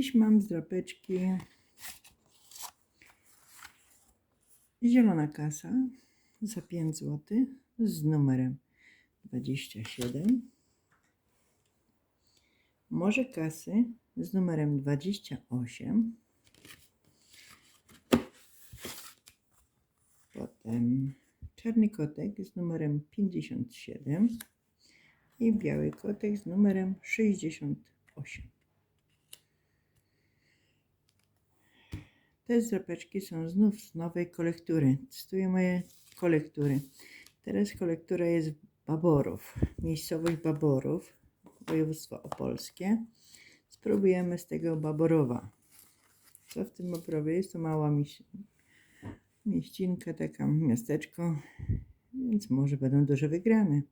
Dziś mam z drapeczki zielona kasa za 5 zł z numerem 27. Morze kasy z numerem 28. Potem czarny kotek z numerem 57 i biały kotek z numerem 68. Te zrapeczki są znów z nowej kolektury. Testuję moje kolektury. Teraz kolektura jest Baborów, miejscowość Baborów, województwo opolskie. Spróbujemy z tego Baborowa. Co w tym Baborowie jest? To mała mieś- mieścinka, taka miasteczko, więc może będą duże wygrane.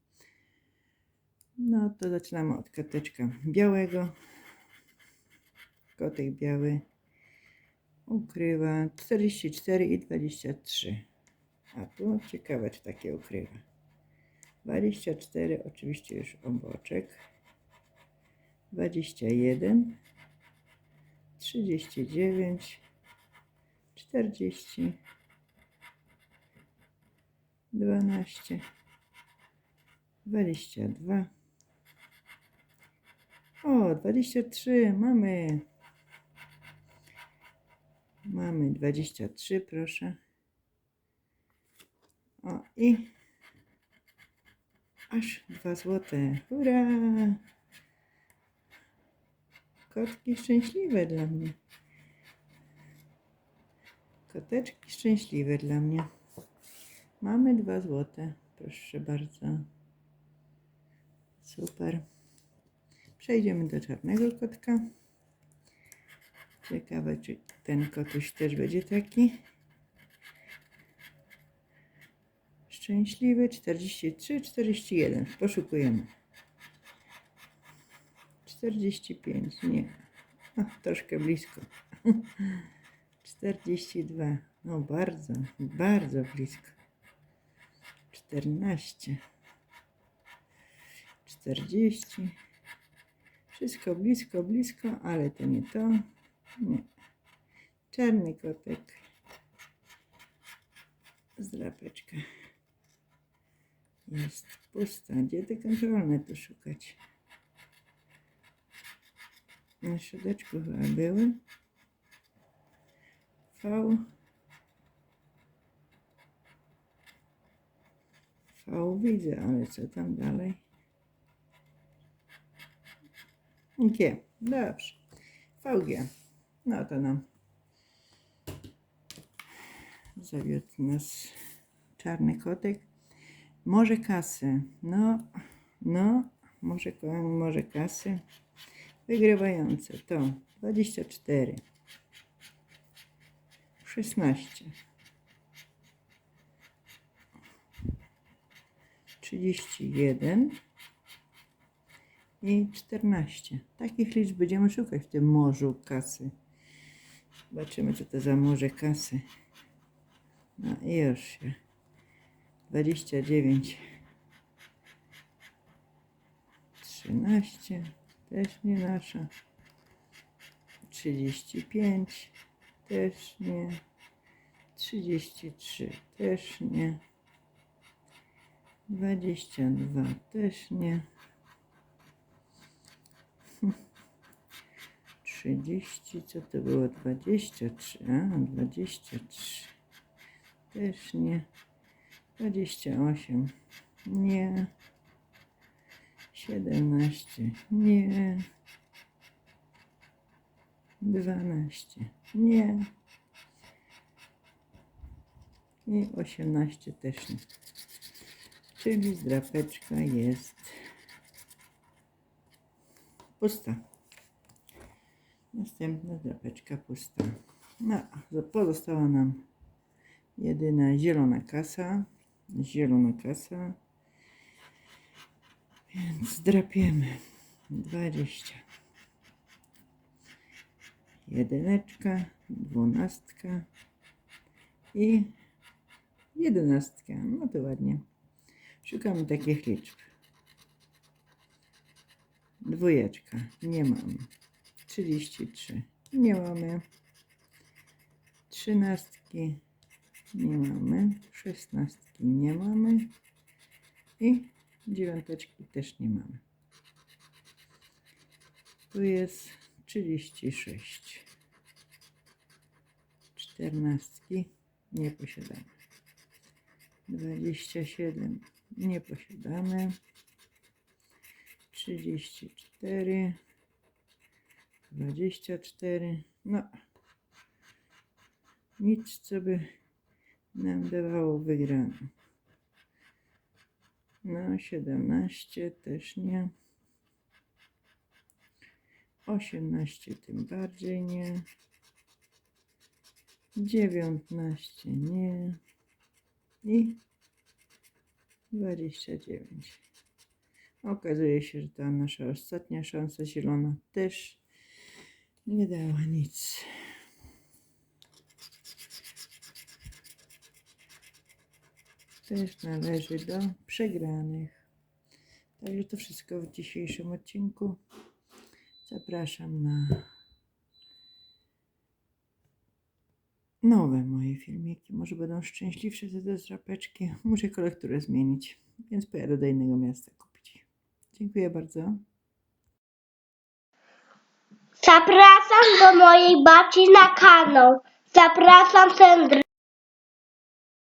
No to zaczynamy od koteczka białego. Kotek biały ukrywa 44 i 23. A tu ciekawe, czy takie ukrywa. 24 oczywiście już oboczek. 21 39 40 12 22 O, 23 mamy. Mamy 23, proszę. O, i aż 2 złote. Hurra! Kotki szczęśliwe dla mnie. Koteczki szczęśliwe dla mnie. Mamy 2 złote. Proszę bardzo. Super. Przejdziemy do czarnego kotka. Ciekawe, czy ten kotuś też będzie taki. Szczęśliwy 43, 41. Poszukujemy. 45, nie. O, troszkę blisko. 42. No bardzo, bardzo blisko. 14. 40. Wszystko blisko, blisko, ale to nie to. Nie. Czarny kotek. Zdrapeczka. Jest pusta. Gdzie te kontrolne tu szukać? Na środeczku chyba były. V. V widzę, ale co tam dalej? G. Dobrze. VG. No to nam zawiódł nas czarny kotek. Może kasy. No, no, może, może kasy. Wygrywające to 24, 16, 31 i 14. Takich liczb będziemy szukać w tym morzu kasy. Zobaczymy, co to za morze kasy. No i już się. 29. 13. Też nie nasza. 35. Też nie. 33. Też nie. 22. Też nie. 30, co to było? 23, a 23, też nie. 28, nie. 17, nie. 12, nie. I 18 też nie. Czyli zdrapeczka jest pusta. Następna drapeczka pusta. No, pozostała nam jedyna zielona kasa. Zielona kasa. Więc drapiemy. 20. Jedyneczka, dwunastka i jedenastka. No to ładnie. Szukamy takich liczb. Dwójeczka. Nie mam. 33. Nie mamy. Trzynastki nie mamy. Szesnastki nie mamy. I dziewiąteczki też nie mamy. Tu jest 36. Czternastki nie posiadamy. 27 nie posiadamy. 34 24 no nic co by nam dawało wygraną no 17 też nie. 18 tym bardziej nie. 19 nie. I 29 Okazuje się, że ta nasza ostatnia szansa zielona też nie dała nic. Też należy do przegranych. Także to wszystko w dzisiejszym odcinku. Zapraszam na nowe moje filmiki. Może będą szczęśliwsze te drapeczki. Muszę kolekturę zmienić, więc pojadę do innego miasta kupić. Dziękuję bardzo. Zapraszam do mojej babci na kanał. Zapraszam Sandrę.